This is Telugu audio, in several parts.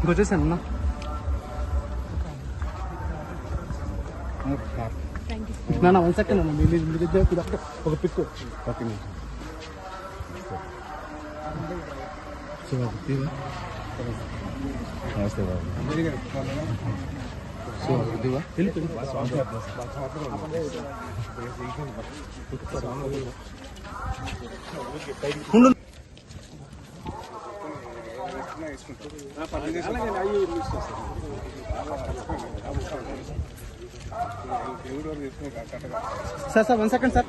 ఇంకొచ్చేసాను అన్న నా వన్ సెకండ్ అన్న మీ మీ దగ్గర ఒక పిక్ ఒక నిమిషం నమస్తే బాబు సో ఇదివా వెళ్ళి sir sir one second sir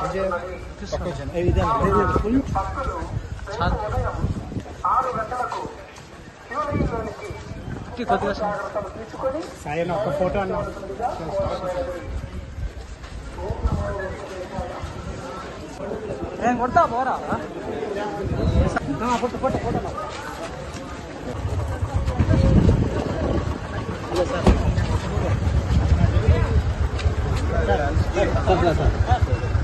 అదే మేడం చెప్పేసాను సాయన ఒక ఫోటో అన్న కొడతా పోరా. Photo photo photo さん。